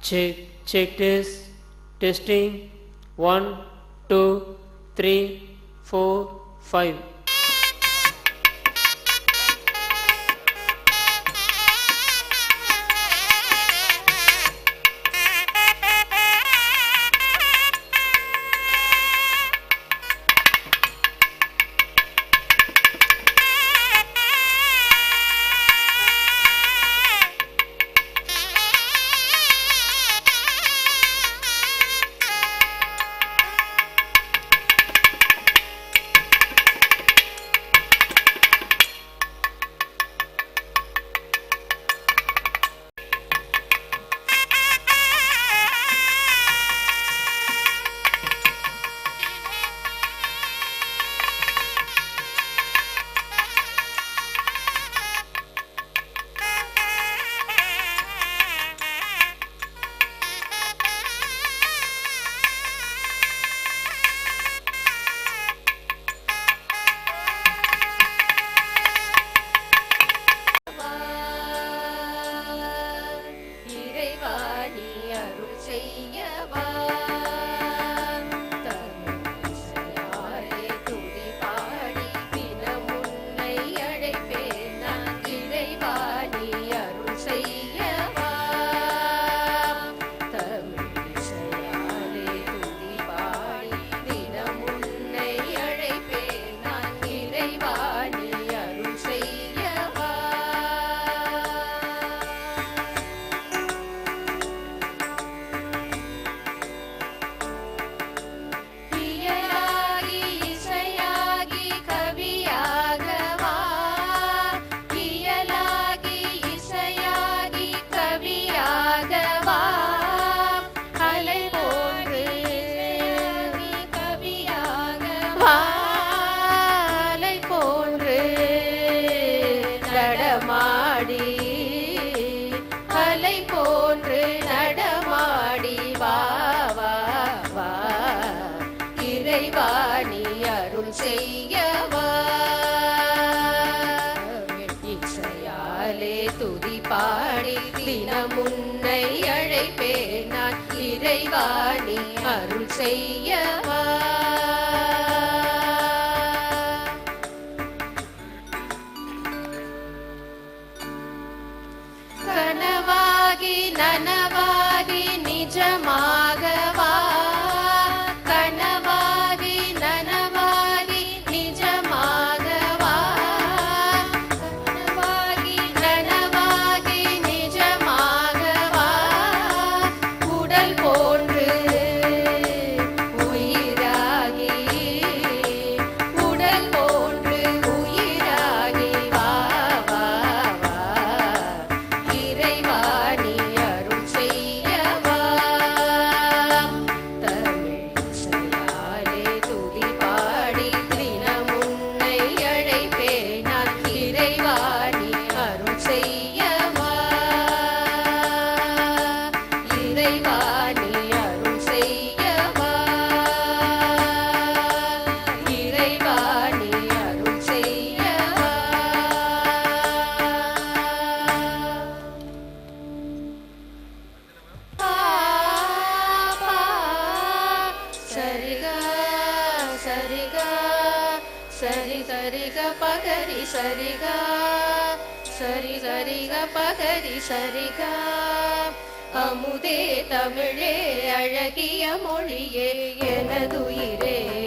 check check this testing one two three four five. இச்சையாலே துதி பாடி தினம் உன்னை அழைப்பேன் நான் இறைவாணி அருள் செய்ய சரி சரிக பகரி சரிகா. சரி சரிக பகரி சரிகா. அமுதே தமிழே அழகிய மொழியே எனதுயிரே.